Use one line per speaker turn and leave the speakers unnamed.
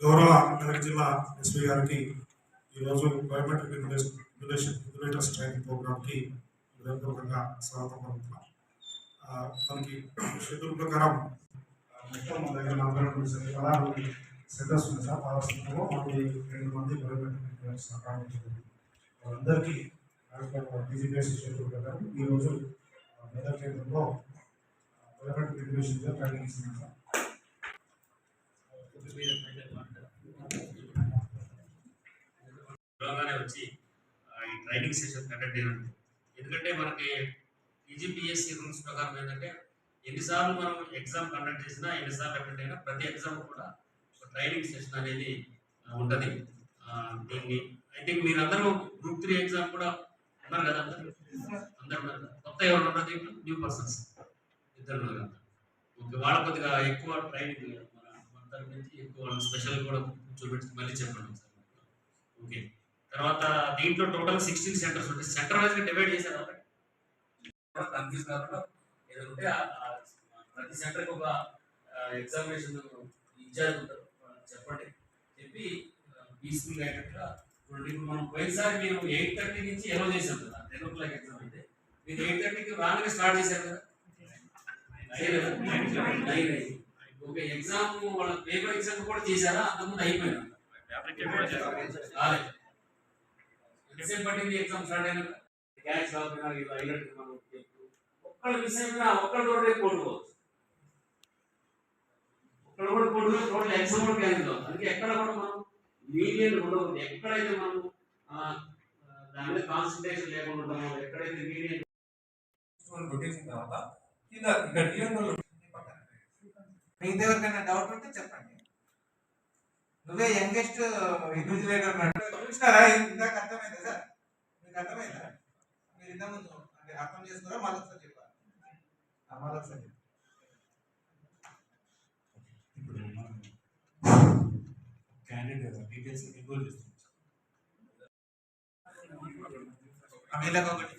గౌరవ మెదక్ జిల్లా ఎస్పీ గారికి ఈరోజు బయోమెట్రిక్ రెగ్యులేషన్ రెగ్యులేటర్స్ ట్రైనింగ్ ప్రోగ్రామ్కి హృదయపూర్వకంగా స్వాగతం పలుకుతున్నాం మనకి షెడ్యూల్ ప్రకారం మొత్తం మన దగ్గర నలభై రెండు పదహారు సెంటర్స్ ఉన్నాయి సార్ పదహారు సెంటర్లో మనకి రెండు మంది బయోమెట్రిక్ రెగ్యులేటర్స్ రావడం జరిగింది వాళ్ళందరికీ డీజీపీఎస్ షెడ్యూల్ ప్రకారం ఈరోజు మెదక్ కేంద్రంలో బయోమెట్రిక్ రెగ్యులేషన్ ట్రైనింగ్ ఇస్తున్నాం సార్.
వచ్చి ఈ ట్రైనింగ్ సెషన్ కండక్ట్ చేయడం ఎందుకంటే మనకి ఈజీపీఎస్సీ రూల్స్ ప్రకారం ఏంటంటే ఎన్నిసార్లు మనం ఎగ్జామ్ కండక్ట్ చేసినా ఎన్నిసార్లు అటెండ్ అయినా ప్రతి ఎగ్జామ్ కూడా ట్రైనింగ్ సెషన్ అనేది ఉంటుంది. దీన్ని ఐ థింక్ మీరందరూ గ్రూప్ త్రీ ఎగ్జామ్ కూడా ఉన్నారు కదా అందరు? కొత్త ఎవరు ఉన్నారు దీంట్లో? న్యూ పర్సన్స్ ఇద్దరు ఉన్నారు కదా ఓకే వాళ్ళ కొద్దిగా ఎక్కువ ట్రైనింగ్ మన మన తరపు నుంచి ఎక్కువ స్పెషల్ కూడా చూపించి మళ్ళీ చెప్పండి సార్ ఓకే. తర్వాత దీంట్లో టోటల్ సిక్స్టీన్ సెంటర్స్ ఉంటాయి. సెంటర్ వైజ్ డివైడ్ చేశారు కన్ఫ్యూజ్ కాకుండా ఏదంటే ప్రతి సెంటర్కి ఒక ఎగ్జామినేషన్ ఇన్ఛార్జ్ ఉంటారు చెప్పండి. చెప్పి పీస్ఫుల్గా అయినట్టుగా ఇప్పుడు మనం పోయినసారి మీరు ఎయిట్ థర్టీ నుంచి ఎలో చేశాం కదా టెన్ ఓ క్లాక్ ఎగ్జామ్ అయితే మీరు ఎయిట్ థర్టీకి రాగానే స్టార్ట్ చేశారు కదా? నైన్. ఓకే ఎగ్జామ్ వాళ్ళ పేపర్ ఎగ్జామ్ కూడా చేశారా? అంతకుముందు అయిపోయింది? ఎంతసేపు పట్టింది ఎగ్జామ్ స్టార్ట్ అయినా? ఇలా అయినట్టు మనం ఒక్కళ్ళు మిస్ అయినా ఒక్కళ్ళు కూడా ఒక్కళ్ళు కూడా టోటల్ ఎగ్జామ్ కూడా క్యాన్సిల్ అవుతుంది. అందుకే ఎక్కడ కూడా మనం మీడియం ఉండదు. ఎక్కడైతే మనం దాని మీద కాన్సన్ట్రేషన్ లేకుండా ఉంటామో ఎక్కడైతే మీడియం
కొట్టేసిన తర్వాత కింద ఇక్కడ టీఎంలో
మీకు ఎవరికైనా డౌట్ ఉంటే చెప్పండి. నువ్వే యంగెస్ట్ ఇన్విజిలేటర్ చూసినారా? ఇందాక అర్థమైందా సార్? మీకు అర్థమైందా? మీరు ఇంతకుముందు అంటే అర్థం చేసుకున్నారా మళ్ళీ ఒకసారి చెప్పాలి. మళ్ళీ ఒకసారి
చెప్పాలి క్యాండిడేట్ డీటెయిల్స్ ఇన్వాల్వ్
చేస్తుంది మహిళగా ఒకటి